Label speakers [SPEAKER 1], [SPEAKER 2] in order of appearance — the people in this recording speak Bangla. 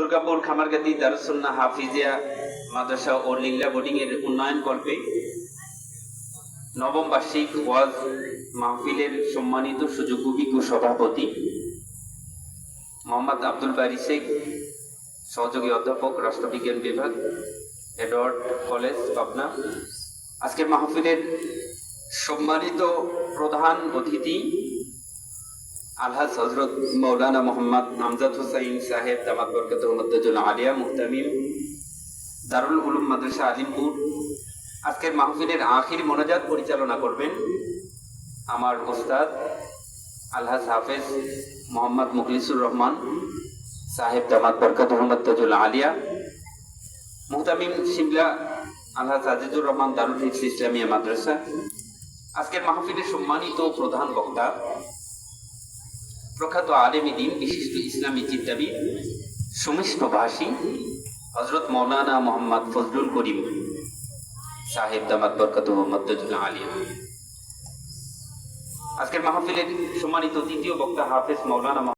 [SPEAKER 1] দুর্গাপুর খামারগাতি দারুসুন্না হাফিজিয়া মাদ্রাসা ও লিল্লা বোর্ডিং এর উন্নয়ন কল্পে নবম বার্ষিক ওয়াজ মাহফিলের সম্মানিত সুযোগ্য বিজ্ঞ সভাপতি মোহাম্মদ আব্দুল বারি শেখ, সহযোগী অধ্যাপক, রাষ্ট্রবিজ্ঞান বিভাগ, এডওয়ার্ড কলেজ, পাবনা। আজকের মাহফিলের সম্মানিত প্রধান অতিথি আলহাজ হজরত মৌলানা মোহাম্মদ আমজাদ হুসাইন সাহেব দামাত বরকত মদ্দুল আলিয়া মুহতামিম, দারুল উলুম মাদ্রাসা আজিমপুর। আজকের মাহফিলের আখির মোনাজাত পরিচালনা করবেন আমার ওস্তাদ আলহাজ হাফেজ মোহাম্মদ মুখলিসুর রহমান সাহেব দামাত বরকত মদ্দুল আলিয়া, মুহতামিম শিমলা আলহাজ আজিজুর রহমান দারুল হিফস ইসলামিয়া মাদ্রাসা। আজকের মাহফিলের সম্মানিত প্রধান বক্তা প্রখ্যাত আলেমী দিন, বিশিষ্ট ইসলামী চিন্তাবিদ, সুমিষ্ট ভাষী হজরত মৌলানা মোহাম্মদ ফজলুল করিম সাহেব দামাত বরকত মোহাম্মদুল আলী আজকের মাহফিলের সম্মানিত দ্বিতীয় বক্তা হাফেজ মৌলানা